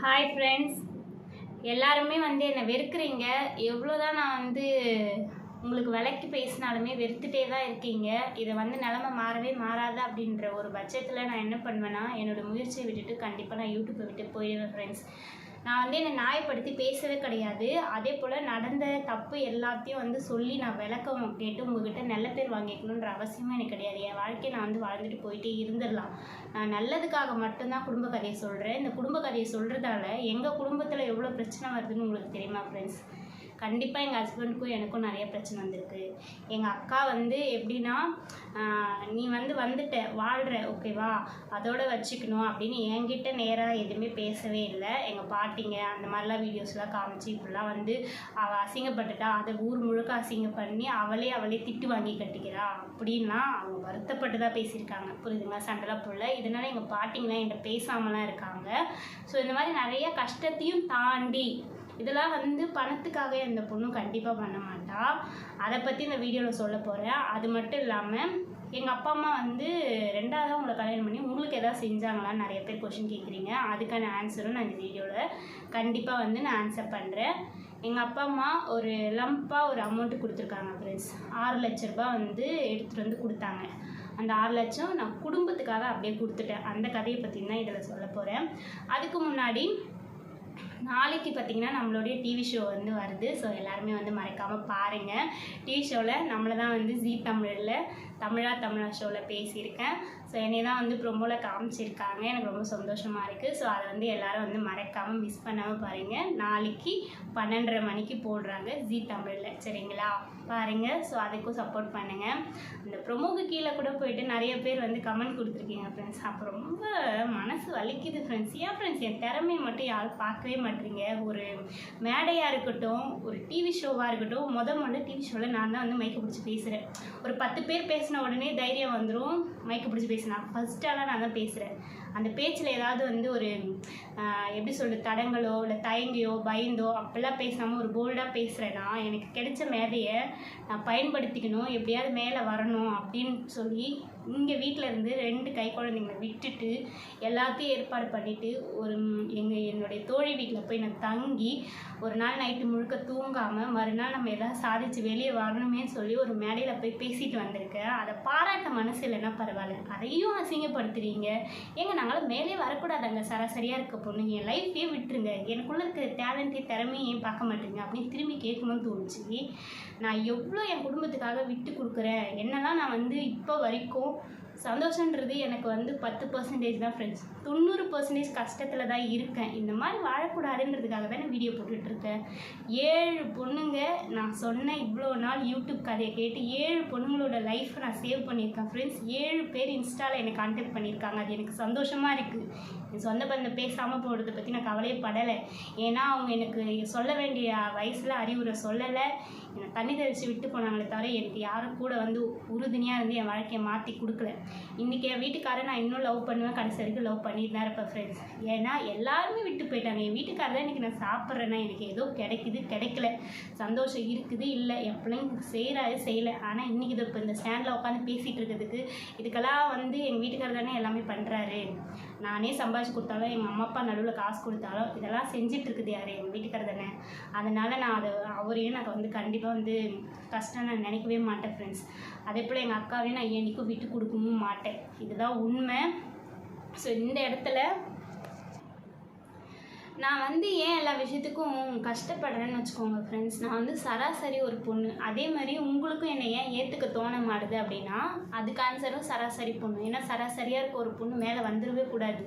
Hi friends எல்லாருமே வந்து என்னை வெறுக்கிறீங்க. எவ்வளோதான் நான் வந்து உங்களுக்கு விலைக்கு பேசினாலுமே வெறுத்துட்டே தான் இருக்கீங்க. இதை வந்து நிலமை மாறவே மாறாது அப்படின்ற ஒரு பட்சத்தில் நான் என்ன பண்ணுவேன்னா என்னோட முயற்சியை விட்டுட்டு கண்டிப்பாக நான் யூடியூப்பை விட்டு போயிடுவேன் ஃப்ரெண்ட்ஸ் நான் வந்து என்னை நியாயப்படுத்தி பேசவே கிடையாது. அதே போல் நடந்த தப்பு எல்லாத்தையும் வந்து சொல்லி நான் விளக்கம் கேட்டு உங்ககிட்ட நல்ல பேர் வாங்கிக்கணுன்ற அவசியமும் எனக்கு கிடையாது. என் வாழ்க்கையை நான் வந்து வாழ்ந்துட்டு போயிட்டே இருந்துடலாம். நான் நல்லதுக்காக மட்டும்தான் குடும்ப கதையை சொல்கிறேன் இந்த குடும்ப கதையை சொல்கிறதால எங்கள் குடும்பத்தில் எவ்வளோ பிரச்சனை வருதுன்னு உங்களுக்கு தெரியுமா ஃப்ரெண்ட்ஸ் கண்டிப்பாக எங்கள் ஹஸ்பண்டுக்கும் எனக்கும் நிறைய பிரச்சனை வந்திருக்கு. எங்கள் அக்கா வந்து எப்படின்னா நீ வந்து வந்துட்ட வாழ்கிற ஓகேவா அதோட வச்சுக்கணும் அப்படின்னு என்கிட்ட நேராக எதுவுமே பேசவே இல்லை. எங்கள் பாட்டிங்க அந்த மாதிரிலாம் வீடியோஸ்லாம் காமிச்சு இப்படிலாம் வந்து அவள் அசிங்கப்பட்டுட்டா அதை ஊர் முழுக்க அசிங்கம் பண்ணி அவளே அவளே திட்டு வாங்கி கட்டிக்கிறா அப்படின்லாம் அவங்க வருத்தப்பட்டு தான் பேசியிருக்காங்க. புரியுதுங்களா? சண்டைலாம் போடல இதனால் எங்கள் பாட்டிங்களாம் என்கிட்ட பேசாமலாம் இருக்காங்க. ஸோ இந்த மாதிரி நிறைய கஷ்டத்தையும் தாண்டி இதெல்லாம் வந்து பணத்துக்காக இந்த பொண்ணும் கண்டிப்பாக பண்ண மாட்டா. அதை பற்றி இந்த வீடியோவில் சொல்ல போகிறேன் அது மட்டும் இல்லாமல் எங்கள் அப்பா அம்மா வந்து ரெண்டாவது உங்களை கல்யாணம் பண்ணி உங்களுக்கு எதாவது செஞ்சாங்களான்னு நிறைய பேர் கொஷின் கேட்குறீங்க அதுக்கான ஆன்சரும் நான் இந்த வீடியோவில் கண்டிப்பாக வந்து நான் ஆன்சர் பண்ணுறேன் எங்கள் அப்பா அம்மா ஒரு லம்பாக ஒரு அமௌண்ட்டு கொடுத்துருக்காங்க ஃப்ரெண்ட்ஸ் ஆறு லட்ச ரூபாய் வந்து எடுத்துகிட்டு வந்து கொடுத்தாங்க. அந்த ஆறு லட்சம் நான் குடும்பத்துக்காக அப்படியே கொடுத்துட்டேன். அந்த கதையை பற்றி தான் இதில் சொல்ல போகிறேன் அதுக்கு முன்னாடி நாளைக்கு பார்த்தீங்கன்னா நம்மளுடைய டிவி ஷோ வந்து வருது. ஸோ எல்லாருமே வந்து மறக்காமல் பாருங்கள் டிவி ஷோவில் நம்மளை தான் வந்து ஜீ தமிழில் தமிழா தமிழா ஷோவில் பேசியிருக்கேன். ஸோ என்னை தான் வந்து ப்ரொமோவில் காமிச்சிருக்காங்க. எனக்கு ரொம்ப சந்தோஷமாக இருக்குது ஸோ அதை வந்து எல்லாரும் வந்து மறக்காமல் மிஸ் பண்ணாமல் பாருங்கள் நாளைக்கு பன்னெண்டரை மணிக்கு போடுறாங்க ஜீ தமிழில். சரிங்களா? பாருங்கள் ஸோ அதுக்கும் சப்போர்ட் பண்ணுங்கள் அந்த ப்ரொமோக்கு கீழே கூட போயிட்டு நிறைய பேர் வந்து கமெண்ட் கொடுத்துருக்கீங்க ஃப்ரெண்ட்ஸ் அப்போ ரொம்ப மனசு வலிக்குது ஃப்ரெண்ட்ஸ் ஏன் ஃப்ரெண்ட்ஸ் என் திறமையை மட்டும் யாரும் பார்க்கவே மாட்டீங்க. ஒரு மேடையாக இருக்கட்டும் ஒரு டிவி ஷோவாக இருக்கட்டும் முத முதல்ல டிவி ஷோவில் நான் தான் வந்து மைக்கை பிடிச்சி பேசுகிறேன் ஒரு பத்து பேர் பேசின உடனே தைரியம் வந்துடும் மைக்கை பிடிச்சி பேசினா ஃபஸ்ட்டாலாம் நான் தான் பேசுகிறேன் அந்த பேச்சில் ஏதாவது வந்து ஒரு எப்படி சொல்கிறது தடங்களோ இல்லை தயங்கியோ பயந்தோ அப்படிலாம் பேசாமல் ஒரு போல்டாக பேசுகிறேன்னா எனக்கு கிடைச்ச மேதையை நான் பயன்படுத்திக்கணும் எப்படியாவது மேலே வரணும் அப்படின்னு சொல்லி இங்கே வீட்டில் இருந்து ரெண்டு கை குழந்தைங்களை விட்டுட்டு எல்லாத்தையும் ஏற்பாடு பண்ணிவிட்டு ஒரு எங்கள் என்னுடைய தோழி வீட்டில் போய் நான் தங்கி ஒரு நாள் நைட்டு முழுக்க தூங்காமல் மறுநாள் நம்ம எதாவது சாதிச்சு வெளியே வரணுமே சொல்லி ஒரு மேடையில் போய் பேசிட்டு வந்திருக்கேன். அதை பாராட்ட மனசு இல்லைன்னா பரவாயில்ல. அதையும் அசிங்கப்படுத்துறீங்க. ஏங்க நாங்களாம் மேலே வரக்கூடாதாங்க. சராசரியாக இருக்க பொண்ணு என் லைஃப்பே விட்டுருங்க. எனக்குள்ளே இருக்கிற டேலண்ட்டே திறமையே பார்க்க மாட்டேங்க? அப்படின்னு திரும்பி கேட்கணும்னு தோணுச்சு. நான் எவ்வளோ என் குடும்பத்துக்காக விட்டு கொடுக்குறேன்? என்னெல்லாம் நான் வந்து இப்போ வரைக்கும் சந்தோஷன்றது எனக்கு வந்து பத்து பர்சன்டேஜ் தான் ஃப்ரெண்ட்ஸ் தொண்ணூறு பர்சன்டேஜ் கஷ்டத்தில் தான் இருக்கேன். இந்த மாதிரி வாழக்கூடாதுன்றதுக்காக தான் நான் வீடியோ போட்டுட்ருக்கேன். ஏழு பொண்ணுங்க நான் சொன்ன இவ்வளோ நாள் யூடியூப் கதையை கேட்டு ஏழு பொண்ணுங்களோட லைஃப்பை நான் சேவ் பண்ணியிருக்கேன் ஃப்ரெண்ட்ஸ் ஏழு பேர் இன்ஸ்டாவில் என்னை கான்டாக்ட் பண்ணியிருக்காங்க. அது எனக்கு சந்தோஷமாக இருக்குது என் சொந்த பந்தம் பேசாமல் போகிறத பற்றி நான் கவலையே படலை ஏன்னா அவங்க எனக்கு சொல்ல வேண்டிய வயசில் அறிவுரை சொல்லலை. என்னை தண்ணி தெளித்து விட்டு போனாங்களே தவிர எனக்கு யாரும் கூட வந்து உறுதுணையாக இருந்து என் வாழ்க்கையை மாற்றி கொடுக்கல. இன்றைக்கி என் வீட்டுக்காரரை நான் இன்னும் லவ் பண்ணுவேன். கடைசி வரைக்கும் லவ் பண்ணிட்டு தான் இருப்பேன் ஃப்ரெண்ட்ஸ் ஏன்னா எல்லாருமே விட்டு போயிட்டாங்க. என் வீட்டுக்காரர் தான் இன்றைக்கி நான் சாப்பிட்றேன்னா எனக்கு ஏதோ கிடைக்குது கிடைக்கல. சந்தோஷம் இருக்குது இல்லை. என் பிள்ளைங்க செய்கிறாரு செய்யலை. ஆனால் இன்றைக்கி இதை இப்போ இந்த ஸ்டாண்டில் உட்காந்து பேசிகிட்டு இருக்கிறதுக்கு இதுக்கெல்லாம் வந்து எங்கள் வீட்டுக்காரர் தானே எல்லாமே பண்ணுறாரு நானே சம்பாதிச்சு கொடுத்தாலும் எங்கள் அம்மா அப்பா நடுவில் காசு கொடுத்தாலும் இதெல்லாம் செஞ்சுட்டு இருக்குது யார் எங்கள் வீட்டுக்காரர் தானே. அதனால் நான் அதை அவரையும் நான் வந்து கண்டிப்பாக வந்து கஷ்டம் நான் நினைக்கவே மாட்டேன் ஃப்ரெண்ட்ஸ் அதே போல் எங்கள் அக்காவையும் நான் என்னைக்கும் விட்டு கொடுக்கவும் மாட்டேன். இதுதான் உண்மை. ஸோ இந்த இடத்துல நான் வந்து ஏன் எல்லா விஷயத்துக்கும் கஷ்டப்படுறேன்னு வச்சுக்கோங்க ஃப்ரெண்ட்ஸ் நான் வந்து சராசரி ஒரு பொண்ணு. அதே மாதிரி உங்களுக்கும் என்னை ஏன் ஏற்றுக்க தோண மாட்டுது அப்படின்னா அதுக்கு ஆன்சரும் சராசரி பொண்ணு. ஏன்னா சராசரியாக இருக்க ஒரு பொண்ணு மேலே வந்துடவே கூடாது.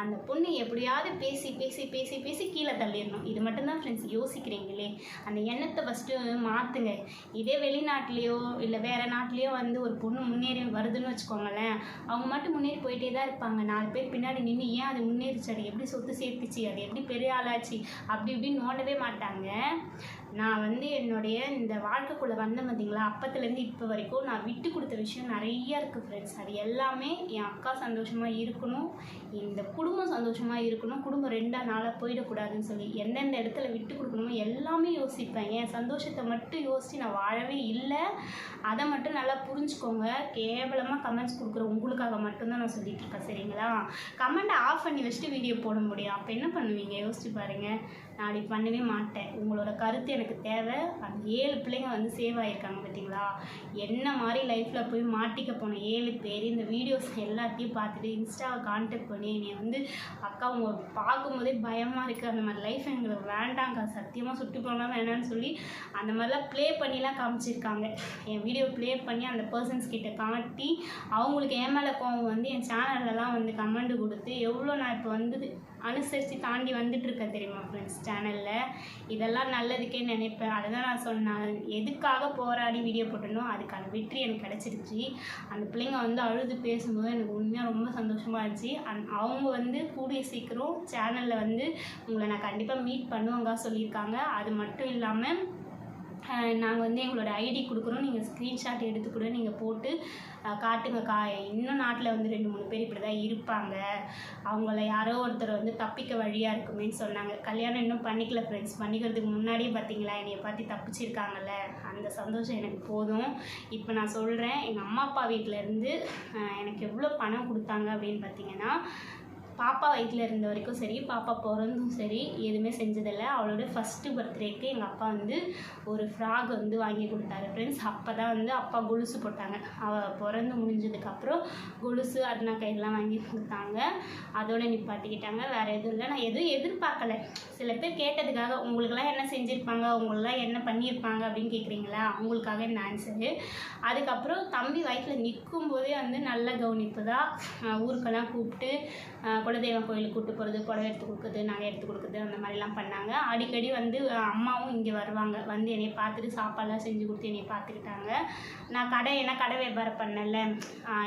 அந்த பொண்ணு எப்படியாவது பேசி பேசி பேசி பேசி கீழே தள்ளிடணும். இது மட்டும்தான் ஃப்ரெண்ட்ஸ் யோசிக்கிறீங்களே. அந்த எண்ணத்தை ஃபஸ்ட்டு மாற்றுங்க இதே வெளிநாட்டிலேயோ இல்லை வேறு நாட்டிலேயோ வந்து ஒரு பொண்ணு முன்னேறி வருதுன்னு வச்சுக்கோங்களேன் அவங்க மட்டும் முன்னேறி போயிட்டே தான் இருப்பாங்க. நாலு பேர் பின்னாடி நின்று ஏன் அது முன்னேறிச்சு? அது எப்படி சொத்து சேர்த்துச்சு? அது எப்படி பெரிய ஆளாச்சு. அப்படி இப்படின்னு நோண்டவே மாட்டாங்க. நான் வந்து என்னுடைய இந்த வாழ்க்கைக்குள்ளே வந்தேன் பார்த்தீங்களா அப்பத்துலேருந்து இப்போ வரைக்கும் நான் விட்டு கொடுத்த விஷயம் நிறைய இருக்குது ஃப்ரெண்ட்ஸ் அது எல்லாமே என் அக்கா சந்தோஷமாக இருக்கணும். இந்த குடும்பம் சந்தோஷமாக இருக்கணும். குடும்பம் ரெண்டா நாளாக போயிடக்கூடாதுன்னு சொல்லி எந்தெந்த இடத்துல விட்டு கொடுக்கணுமோ எல்லாமே யோசிப்பேன். என் சந்தோஷத்தை மட்டும் மட்டும் யோசித்து நான் வாழவே இல்லை. அதை மட்டும் நல்லா புரிஞ்சுக்கோங்க. கேவலமாக கமெண்ட்ஸ் கொடுக்குற உங்களுக்காக மட்டும்தான் நான் சொல்லிட்டு இருக்கேன். சரிங்களா? கமெண்ட்டை ஆஃப் பண்ணி வச்சுட்டு வீடியோ போட முடியும். அப்போ என்ன பண்ணுவீங்க? யோசிச்சு பாருங்கள் நான் அப்படி பண்ணவே மாட்டேன். உங்களோட கருத்து எனக்கு தேவை. அந்த ஏழு பிள்ளைங்க வந்து சேவ் ஆகியிருக்காங்க பார்த்தீங்களா? என்ன மாதிரி லைஃப்பில் போய் மாட்டிக்க போன ஏழு பேர் இந்த வீடியோஸ் எல்லாத்தையும் பார்த்துட்டு இன்ஸ்டாவை கான்டாக்ட் பண்ணி என்னை வந்து அக்கா உங்க பார்க்கும்போதே பயமாக இருக்குது அந்த மாதிரி லைஃப் எங்களுக்கு வேண்டாங்க சத்தியமாக சுட்டு போனால் வேணாம்னு சொல்லி அந்த மாதிரிலாம் ப்ளே பண்ணிலாம் காமிச்சிருக்காங்க. என் வீடியோ ப்ளே பண்ணி அந்த பர்சன்ஸ் கிட்ட காட்டி அவங்களுக்கு என் மேலே கோவம் வந்து என் சேனல்லலாம் வந்து கமெண்ட் கொடுத்து எவ்வளோ நான் இப்போ வந்து அனுசரித்து தாண்டி வந்துட்டு இருக்கேன் தெரியுமா ஃப்ரெண்ட்ஸ் சேனலில் இதெல்லாம் நல்லதுக்கே நினைப்பேன். அதை தான் நான் சொன்னேன் எதுக்காக போராடி வீடியோ போட்டனோ அதுக்கான வெற்றி எனக்கு கிடச்சிருச்சு. அந்த பிள்ளைங்க வந்து அழுது பேசும்போது எனக்கு உண்மையாக ரொம்ப சந்தோஷமாக இருந்துச்சு. அந் அவங்க வந்து கூடிய சீக்கிரம் சேனலில் வந்து உங்களை நான் கண்டிப்பாக மீட் பண்ணுவாங்க சொல்லியிருக்காங்க. அது மட்டும் இல்லாமல் நாங்கள் வந்து எங்களோட ஐடி கொடுக்குறோம். நீங்கள் ஸ்க்ரீன்ஷாட் எடுத்து கூட நீங்கள் போட்டு காட்டுங்க. கா இன்னும் நாட்டில் வந்து ரெண்டு மூணு பேர் இப்படி தான் இருப்பாங்க. அவங்கள யாரோ ஒருத்தர் வந்து தப்பிக்க வழியாக இருக்குமேன்னு சொன்னாங்க. கல்யாணம் இன்னும் பண்ணிக்கல ஃப்ரெண்ட்ஸ் பண்ணிக்கிறதுக்கு முன்னாடியே பார்த்தீங்களா என்னைய பார்த்து தப்பிச்சிருக்காங்கல்ல. அந்த சந்தோஷம் எனக்கு போதும். இப்போ நான் சொல்கிறேன் எங்கள் அம்மா அப்பா வீட்டிலேருந்து எனக்கு எவ்வளோ பணம் கொடுத்தாங்க அப்படின்னு பார்த்தீங்கன்னா பாப்பா வயிற்றில் இருந்த வரைக்கும் சரி பாப்பா பிறந்தும் சரி எதுவுமே செஞ்சதில்லை. அவளோட ஃபஸ்ட்டு பர்த்டேக்கு எங்கள் அப்பா வந்து ஒரு ஃப்ராக் வந்து வாங்கி கொடுத்தாரு ஃப்ரெண்ட்ஸ் அப்போ தான் வந்து அப்பா கொலுசு போட்டாங்க. அவள் பிறந்து முடிஞ்சதுக்கப்புறம் கொலுசு அருணா கையெல்லாம் வாங்கி கொடுத்தாங்க. அதோட நிப்பாட்டிக்கிட்டாங்க. வேறு எதுவும் இல்லை. நான் எதுவும் எதிர்பார்க்கல. சில பேர் கேட்டதுக்காக உங்களுக்கெல்லாம் என்ன செஞ்சுருப்பாங்க? உங்களெலாம் என்ன பண்ணியிருப்பாங்க? அப்படின்னு கேட்குறீங்களா அவங்களுக்காக என்ன ஆன்சரு அதுக்கப்புறம் தம்பி வயிற்றில் நிற்கும் போதே வந்து நல்ல கவனிப்பு தான். ஊருக்கெல்லாம் கூப்பிட்டு குலதெய்வம் கோயிலுக்கு கூட்டு போகிறது புடவை எடுத்து கொடுக்குறது நகை எடுத்து கொடுக்குறது அந்த மாதிரிலாம் பண்ணாங்க. அடிக்கடி வந்து அம்மாவும் இங்கே வருவாங்க. வந்து என்னை பார்த்துட்டு சாப்பாடுலாம் செஞ்சு கொடுத்து என்னை பார்த்துக்கிட்டாங்க. நான் கடை ஏன்னா கடை வியாபாரம் பண்ணல.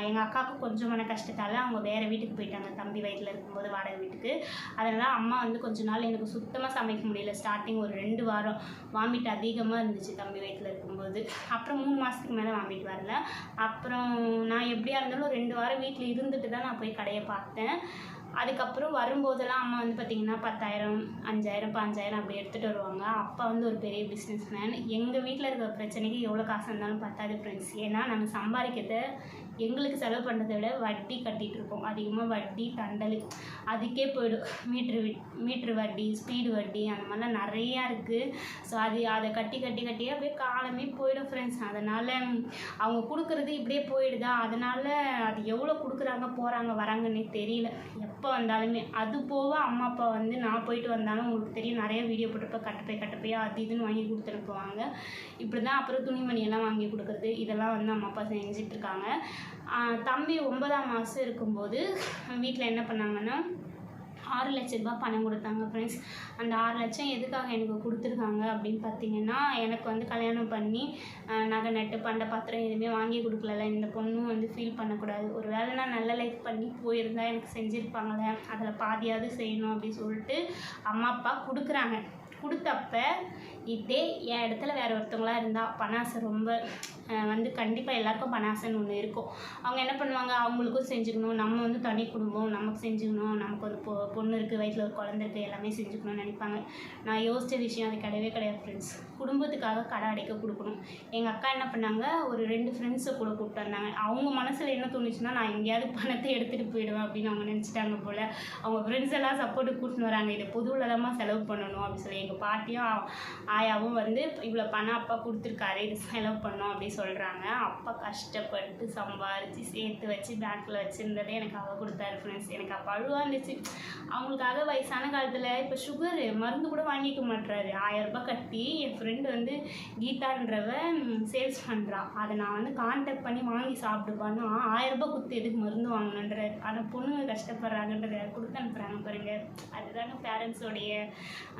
எங்கள் அக்காவுக்கு கொஞ்சமான கஷ்டத்தால் அவங்க வேறு வீட்டுக்கு போயிட்டாங்க. தம்பி வயிற்றில் இருக்கும்போது வாடகை வீட்டுக்கு. அதனால் அம்மா வந்து கொஞ்ச நாள் எனக்கு சுத்தமாக சமைக்க முடியல. ஸ்டார்டிங் ஒரு ரெண்டு வாரம் வாமிட் அதிகமாக இருந்துச்சு தம்பி வயிற்றில் இருக்கும்போது. அப்புறம் மூணு மாதத்துக்கு மேலே வாமிட் வரல. அப்புறம் நான் எப்படியா இருந்தாலும் ரெண்டு வாரம் வீட்டில் இருந்துட்டு தான் நான் போய் கடையை பார்த்தேன். அதுக்கப்புறம் வரும்போதெல்லாம் அம்மா வந்து பார்த்திங்கன்னா பத்தாயிரம் அஞ்சாயிரம் பாஞ்சாயிரம் அப்படி எடுத்துகிட்டு வருவாங்க. அப்பா வந்து ஒரு பெரிய பிஸ்னஸ் மேன் எங்கள் வீட்டில் இருக்கிற பிரச்சனைக்கு எவ்வளோ காசு இருந்தாலும் பத்தாது ஃப்ரெண்ட்ஸ் ஏன்னா நம்ம சம்பாதிக்கிறத எங்களுக்கு செலவு பண்ணுறதை விட வட்டி கட்டிகிட்டு இருக்கோம். அதிகமாக வட்டி தண்டல் அதுக்கே போயிடும். மீட்ரு மீட்ரு வட்டி ஸ்பீடு வட்டி அந்த மாதிரிலாம் நிறையா இருக்குது ஸோ அது அதை கட்டி கட்டி கட்டி அப்படியே காலமே போயிடும் ஃப்ரெண்ட்ஸ் அதனால் அவங்க கொடுக்குறது இப்படியே போயிடுதா? அதனால் அது எவ்வளோ கொடுக்குறாங்க போகிறாங்க வராங்கன்னே தெரியல. எப்போ வந்தாலுமே. அது போக அம்மா அப்பா வந்து நான் போயிட்டு வந்தாலும் உங்களுக்கு தெரியும் நிறைய வீடியோ போட்டிருப்ப கட்டப்பை கட்டப்பையா அது இதுன்னு வாங்கி கொடுத்து அனுப்புவாங்க இப்படி தான் அப்புறம் துணிமணியெல்லாம் வாங்கி கொடுக்குறது. இதெல்லாம் வந்து அம்மா அப்பா செஞ்சிட்ருக்காங்க தம்பி ஒன்பதாம் மாதம் இருக்கும்போது வீட்டில் என்ன பண்ணாங்கன்னா ஆறு லட்ச ரூபாய் பணம் கொடுத்தாங்க ஃப்ரெண்ட்ஸ் அந்த ஆறு லட்சம் எதுக்காக எனக்கு கொடுத்துருக்காங்க அப்படின்னு பார்த்தீங்கன்னா எனக்கு வந்து கல்யாணம் பண்ணி நகை நட்டு பண்ட பாத்திரம் எதுவுமே வாங்கி கொடுக்கல இந்த பொண்ணும் வந்து ஃபீல் பண்ணக்கூடாது. ஒரு வேளை நான் நல்ல லைஃப் பண்ணி போயிருந்தா எனக்கு செஞ்சுருப்பாங்களே அதில் பாதியாவது செய்யணும் அப்படின்னு சொல்லிட்டு அம்மா அப்பா கொடுக்குறாங்க. கொடுத்தப்ப இதே என் இடத்துல வேறு ஒருத்தவங்களா இருந்தால் பணாசை ரொம்ப வந்து கண்டிப்பாக எல்லாருக்கும் பணாசைன்னு ஒன்று இருக்கும். அவங்க என்ன பண்ணுவாங்க? அவங்களுக்கும் செஞ்சுக்கணும். நம்ம வந்து தனி குடும்பம். நமக்கு செஞ்சுக்கணும். நமக்கு ஒரு பொ பொண்ணு இருக்குது வயிற்றில் ஒரு குழந்தை இருக்குது எல்லாமே செஞ்சுக்கணும்னு நினைப்பாங்க. நான் யோசித்த விஷயம் அது கிடையவே கிடையாது ஃப்ரெண்ட்ஸ் குடும்பத்துக்காக கடை அடைக்க கொடுக்கணும். எங்கள் அக்கா என்ன பண்ணாங்க? ஒரு ரெண்டு ஃப்ரெண்ட்ஸை கூட கூப்பிட்டு வந்தாங்க. அவங்க மனசில் என்ன தோணுச்சுன்னா நான் எங்கேயாவது பணத்தை எடுத்துகிட்டு போயிடுவேன் அப்படின்னு அவங்க நினச்சிட்டாங்க போல். அவங்க ஃப்ரெண்ட்ஸ் எல்லாம் சப்போர்ட்டு கூட்டின்னு வராங்க. இதை பொதுவில் தான் செலவு பண்ணணும் அப்படின்னு சொல்லி எங்கள் பாட்டியும் ஆயாவும் வந்து இவ்வளோ பணம் அப்பா கொடுத்துருக்காரு இது செலவு பண்ணோம் அப்படின்னு சொல்கிறாங்க அப்பா கஷ்டப்பட்டு சம்பாரித்து சேர்த்து வச்சு பேங்க்கில் வச்சுருந்ததே எனக்கு அவள் கொடுத்தாரு ஃப்ரெண்ட்ஸ் எனக்கு அப்போ அழுவாக இருந்துச்சு. அவங்களுக்காக வயசான காலத்தில் இப்போ சுகரு மருந்து கூட வாங்கிக்க மாட்டுறாரு ஆயிரம் ரூபாய் கட்டி என் ஃப்ரெண்டு வந்து கீதான்றவ சேல்ஸ் பண்ணுறான் அதை நான் வந்து கான்டாக்ட் பண்ணி வாங்கி சாப்பிடுப்பான்னு ஆயிரம் ரூபாய் கொடுத்து எதுக்கு மருந்து வாங்கணுன்ற ஆனால் பொண்ணுங்க கஷ்டப்படுறாங்கன்றத கொடுத்து அனுப்புகிறாங்க பாருங்க. அதுதாங்க பேரண்ட்ஸோடைய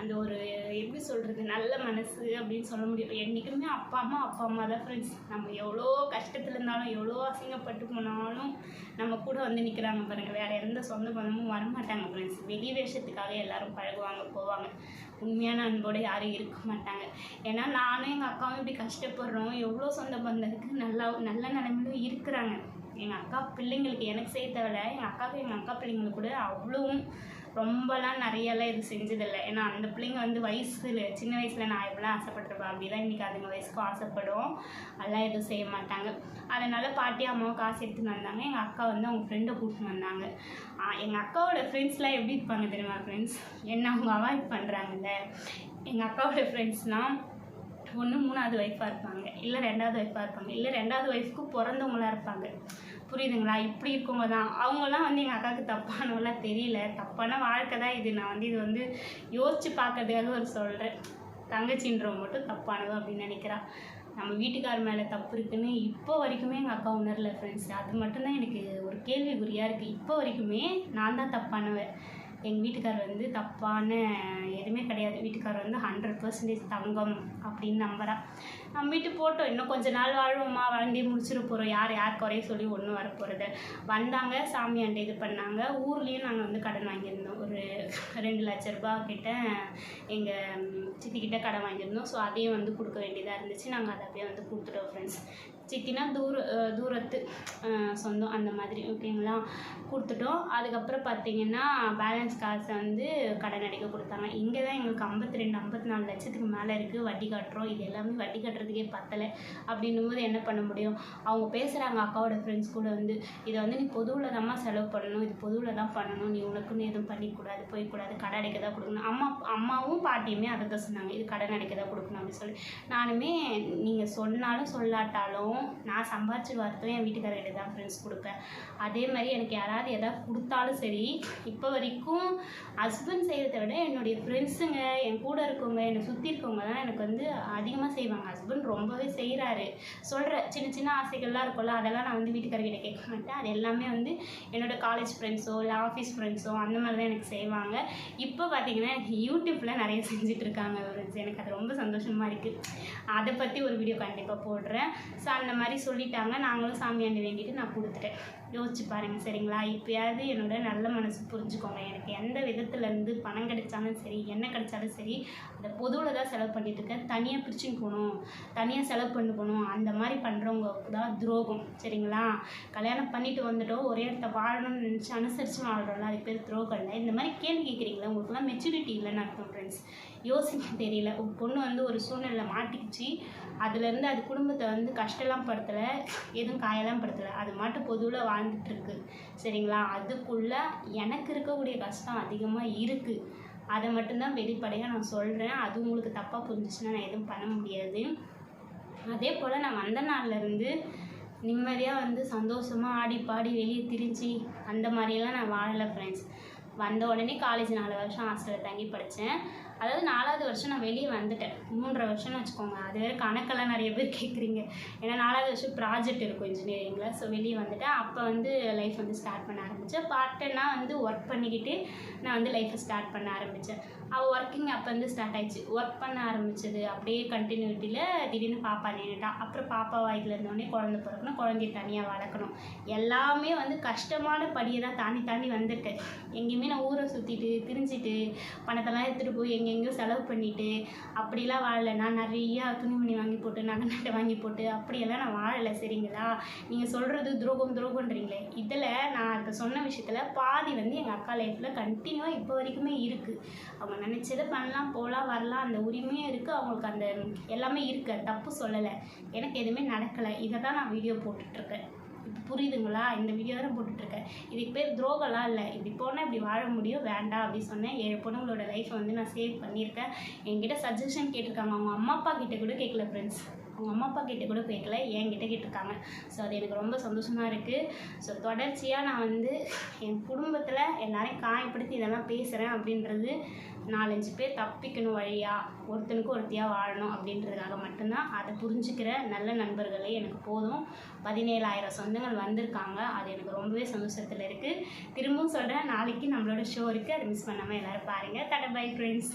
அந்த ஒரு எப்படி சொல்கிறது நல்ல மனசு அப்படின்னு சொல்ல முடியும். என்றைக்குமே அப்பா அம்மா அப்பா அம்மா தான் ஃப்ரெண்ட்ஸ் நம்ம எவ்வளோ கஷ்டத்தில் இருந்தாலும் எவ்வளோ அசிங்கப்பட்டு போனாலும் நம்ம கூட வந்து நிற்கிறாங்க பாருங்கள் வேறு எந்த சொந்த பந்தமும் வரமாட்டாங்க ஃப்ரெண்ட்ஸ் வெளி வேஷத்துக்காக எல்லோரும் பழகுவாங்க போவாங்க. உண்மையான அன்போடு யாரும் இருக்க மாட்டாங்க. ஏன்னா நானும் எங்கள் அக்காவும் இப்படி கஷ்டப்படுறோம். எவ்வளோ சொந்த பந்தத்துக்கு நல்லா நல்ல நிலைமையிலும் இருக்கிறாங்க. எங்கள் அக்கா பிள்ளைங்களுக்கு எனக்கு செய்ய தேவையில்ல. எங்கள் அக்காவுக்கு எங்கள் அக்கா பிள்ளைங்களுக்கு கூட அவ்வளோவும் ரொம்பலாம் நிறையலாம் இது செஞ்சதில்லை. ஏன்னா அந்த பிள்ளைங்க வந்து வயசில் சின்ன வயசில் நான் எப்படிலாம் ஆசைப்பட்டிருப்பேன் அப்படி தான் இன்றைக்கி அதுங்க வயசுக்கும் ஆசைப்படும். அதெல்லாம் எதுவும் செய்ய மாட்டாங்க. அதனால் பாட்டி அம்மாவும் காசு எடுத்துன்னு வந்தாங்க. எங்கள் அக்கா வந்து அவங்க ஃப்ரெண்டை கூட்டின்னு வந்தாங்க. எங்கள் அக்காவோட ஃப்ரெண்ட்ஸ்லாம் எப்படி இருப்பாங்க தெரியுமா ஃப்ரெண்ட்ஸ் என்ன அவங்க அவாய்ட் பண்ணுறாங்கல்ல எங்கள் அக்காவோட ஃப்ரெண்ட்ஸ்னால் ஒன்று மூணாவது ஒய்ஃபாக இருப்பாங்க. இல்லை ரெண்டாவது ஒய்ஃபாக இருப்பாங்க. இல்லை ரெண்டாவது ஒய்ஃப்க்கு பிறந்தவங்களா இருப்பாங்க. புரியுதுங்களா? இப்படி இருக்கவங்க தான். அவங்களாம் வந்து எங்கள் அக்காவுக்கு தப்பானவெல்லாம் தெரியல. தப்பான வாழ்க்கை தான் இது. நான் வந்து இது வந்து யோசித்து பார்க்கறதுக்காக ஒரு சொல்கிறேன் தங்கச்சின்றவங்க மட்டும் தப்பானவ அப்படின்னு நினைக்கிறா. நம்ம வீட்டுக்கார் மேலே தப்பு இருக்குன்னு இப்போ வரைக்குமே எங்கள் அக்கா உணரல ஃப்ரெண்ட்ஸ் அது மட்டும்தான் எனக்கு ஒரு கேள்விக்குறியாக இருக்குது இப்போ வரைக்குமே நான் தான் தப்பானவன். எங்கள் வீட்டுக்கார் வந்து தப்பான எதுவுமே கிடையாது. வீட்டுக்கார் வந்து ஹண்ட்ரட் பர்சன்டேஜ் தங்கம் அப்படின்னு நம்புறா. நம்பிட்டு போட்டோம். இன்னும் கொஞ்ச நாள் வாழ்வோம்மா. வாழ்ந்தே முடிச்சிட போகிறோம் யார் யார் குறைய சொல்லி ஒன்றும் வரப்போகிறது வந்தாங்க. சாமியாண்ட இது பண்ணாங்க. ஊர்லேயும் நாங்கள் வந்து கடன் வாங்கியிருந்தோம். ஒரு ரெண்டு லட்ச ரூபா கிட்ட எங்கள் சித்திக்கிட்ட கடன் வாங்கியிருந்தோம். ஸோ அதையும் வந்து கொடுக்க வேண்டியதாக இருந்துச்சு. நாங்கள் அதை அப்படியே வந்து கொடுத்துட்டோம் ஃப்ரெண்ட்ஸ் சித்தினா தூர தூரத்து சொந்தம் அந்த மாதிரி ஓகேங்களா கொடுத்துட்டோம். அதுக்கப்புறம் பார்த்தீங்கன்னா பேலன்ஸ் காசை வந்து கடன் அடைக்க கொடுத்தாங்க. இங்கே தான் எங்களுக்கு ஐம்பத்தி ரெண்டு ஐம்பத்தி நாலு லட்சத்துக்கு மேலே இருக்குது வட்டி கட்டுறோம். இது எல்லாமே வட்டி கட்டுறதுக்கே பத்தலை. அப்படின்னும் போது என்ன பண்ண முடியும்? அவங்க பேசுகிறாங்க அக்காவோட ஃப்ரெண்ட்ஸ் கூட வந்து இதை வந்து நீ பொதுவில் தான்மா செலவு பண்ணணும். இது பொதுவில் தான் பண்ணணும். நீ உனக்குன்னு எதுவும் பண்ணிக்கூடாது போய்க்கூடாது. கடன் அடைக்க தான் கொடுக்கணும். அம்மா அம்மாவும் பாட்டியுமே அதை தான் சொன்னாங்க. இது கடன் அடைக்க தான் கொடுக்கணும். அப்படின்னு சொல்லி. நானுமே நீங்கள் சொன்னாலும் சொல்லாட்டாலும் நான் சம்பாதிச்சு வரத்தும் என் வீட்டுக்காரர்கிட்ட தான் ஃப்ரெண்ட்ஸ் கொடுப்பேன். அதே மாதிரி எனக்கு யாராவது எதாவது கொடுத்தாலும் சரி இப்போ வரைக்கும் ஹஸ்பண்ட் செய்கிறத விட என்னுடைய ஃப்ரெண்ட்ஸுங்க என் கூட இருக்கவங்க என்னை சுற்றி இருக்கவங்க தான் எனக்கு வந்து அதிகமாக செய்வாங்க. ஹஸ்பண்ட் ரொம்பவே செய்கிறாரு சொல்கிற சின்ன சின்ன ஆசைகள்லாம் இருக்கும்ல அதெல்லாம் நான் வந்து வீட்டுக்காரர்கிட்ட கேட்க மாட்டேன். அது எல்லாமே வந்து என்னோடய காலேஜ் ஃப்ரெண்ட்ஸோ இல்லை ஆஃபீஸ் ஃப்ரெண்ட்ஸோ அந்த மாதிரி தான் எனக்கு செய்வாங்க. இப்போ பார்த்தீங்கன்னா எனக்கு யூடியூப்பில் நிறைய செஞ்சுட்ருக்காங்க ஃப்ரெண்ட்ஸ் எனக்கு அது ரொம்ப சந்தோஷமாக இருக்குது அதை பற்றி ஒரு வீடியோ கண்டிப்பாக போடுறேன். ஸோ அந்த மாதிரி சொல்லிட்டாங்க. நாங்களும் சாமியாண்டு வேண்டிட்டு நான் கொடுத்துட்டேன். யோசிச்சு பாருங்க சரிங்களா? இப்போயாவது என்னோட நல்ல மனசு புரிஞ்சுக்கோங்க. எனக்கு எந்த விதத்துலேருந்து பணம் கிடைச்சாலும் சரி என்ன கிடைச்சாலும் சரி அதை பொதுவில் தான் செலவு பண்ணிட்டு இருக்கேன். தனியாக பிரிச்சுன்னு போகணும். தனியாக செலவு பண்ணி போகணும். அந்த மாதிரி பண்ணுறவங்க தான் துரோகம் சரிங்களா? கல்யாணம் பண்ணிட்டு வந்துட்டோம் ஒரே இடத்த வாழணும்னு நினச்சி அனுசரித்து வாழ்கிறோம்ல அது பேர் துரோகம் இல்லை. இந்த மாதிரி கேள்வி கேட்குறீங்களா உங்களுக்குலாம் மெச்சூரிட்டி இல்லைன்னு அர்த்தம் ஃப்ரெண்ட்ஸ் யோசிக்க தெரியல. ஒரு பொண்ணு வந்து ஒரு சூழ்நிலை மாட்டிக்கிச்சு. அதுலேருந்து அது குடும்பத்தை வந்து கஷ்டம்லாம் படுத்தலை எதுவும் காயெல்லாம் படுத்தலை. அது மாட்டு பொதுவில் வாழ்ந்துட்டு இருக்கு சரிங்களா? அதுக்குள்ளே எனக்கு இருக்கக்கூடிய கஷ்டம் அதிகமாக இருக்குது அதை மட்டும்தான் வெளிப்படையாக நான் சொல்கிறேன் அது உங்களுக்கு தப்பாக புரிஞ்சிச்சுன்னா நான் எதுவும் பண்ண முடியாது. அதே போல் நான் வந்த நாள்லேருந்து நிம்மதியாக வந்து சந்தோஷமாக ஆடி பாடி வெளியே திரிஞ்சு அந்த மாதிரியெல்லாம் நான் வாழலை ஃப்ரெண்ட்ஸ் வந்த உடனே காலேஜ் நாலு வருஷம் ஹாஸ்டலில் தங்கி படித்தேன் அதாவது நாலாவது வருஷம் நான் வெளியே வந்துட்டேன். மூன்றரை வருஷம்னு வச்சுக்கோங்க. அது வேறு கணக்கெல்லாம் நிறைய பேர் கேட்குறீங்க ஏன்னா நாலாவது வருஷம் ப்ராஜெக்ட் இருக்கும் இன்ஜினியரிங்கில் ஸோ வெளியே வந்துட்டேன். அப்போ வந்து லைஃப் வந்து ஸ்டார்ட் பண்ண ஆரம்பித்தேன் பார்ட்டனாக வந்து ஒர்க் பண்ணிக்கிட்டு நான் வந்து லைஃப்பை ஸ்டார்ட் பண்ண ஆரம்பித்தேன் அவள் ஒர்க்கிங் அப்போ வந்து ஸ்டார்ட் ஆயிடுச்சு. ஒர்க் பண்ண ஆரம்பிச்சது அப்படியே கண்டினியூட்டியில் திடீர்னு பாப்பா நின்றுட்டான் அப்புறம் பாப்பா வாய்க்கில் இருந்தோடனே குழந்த பிறக்கணும். குழந்தைய தனியாக வளர்க்கணும். எல்லாமே வந்து கஷ்டமான படியை தான் தாண்டி தாண்டி வந்திருக்கேன் எங்கேயுமே நான் ஊரை சுற்றிட்டு திரிஞ்சிட்டு பணத்தெல்லாம் எடுத்துகிட்டு போய் எங்கேயோ செலவு பண்ணிட்டு அப்படிலாம் வாழலை. நான் நிறையா துணிமணி வாங்கி போட்டு நகை நட்டை வாங்கி போட்டு அப்படியெல்லாம் நான் வாழலை சரிங்களா? நீங்கள் சொல்கிறது துரோகம் துரோகன்றீங்களே இதில் நான் இப்போ சொன்ன விஷயத்தில் பாதி வந்து எங்கள் அக்கா லைஃப்பில் கண்டினியூவாக இப்போ வரைக்குமே இருக்குது அவங்க நினச்சதை பண்ணலாம் போகலாம் வரலாம் அந்த உரிமையும் இருக்குது அவங்களுக்கு அந்த எல்லாமே இருக்குது தப்பு சொல்லலை. எனக்கு எதுவுமே நடக்கலை. இதை தான் நான் வீடியோ போட்டுட்ருக்கேன் புரியுதுங்களா? இந்த வீடியோ தான் போட்டுட்ருக்கேன். இதுக்கு பேர் துரோகம்லாம் இல்லை. இப்படி போனால் இப்படி வாழ முடியும்? வேண்டாம் அப்படின்னு சொன்னேன். ஏழு பொண்ணுங்களோட லைஃப்பை வந்து நான் சேவ் பண்ணியிருக்கேன். என்கிட்ட சஜஷன் கேட்டிருக்காங்க. அவங்க அம்மா அப்பா கிட்ட கூட கேட்கல ஃப்ரெண்ட்ஸ் அவங்க அம்மா அப்பா கிட்ட கூட கேட்கல என்கிட்ட கேட்டிருக்காங்க. ஸோ அது எனக்கு ரொம்ப சந்தோஷமாக இருக்குது ஸோ தொடர்ச்சியாக நான் வந்து என் குடும்பத்தில் எல்லாரையும் காயப்படுத்தி இதெல்லாம் பேசுகிறேன் அப்படின்றது நாலஞ்சு பேர் தப்பிக்கணும் வழியா ஒருத்தனுக்கு ஒருத்தியாக வாழணும் அப்படின்றதுக்காக மட்டும்தான் அதை புரிஞ்சுக்கிற நல்ல நண்பர்களே எனக்கு போதும். பதினேழாயிரம் சொந்தங்கள் வந்திருக்காங்க. அது எனக்கு ரொம்பவே சந்தோஷத்தில் இருக்குது திரும்பவும் சொல்கிறேன் நாளைக்கு நம்மளோட ஷோ இருக்குது அதை மிஸ் பண்ணாமல் எல்லோரும் பாருங்கள் தட பை ஃப்ரெண்ட்ஸ்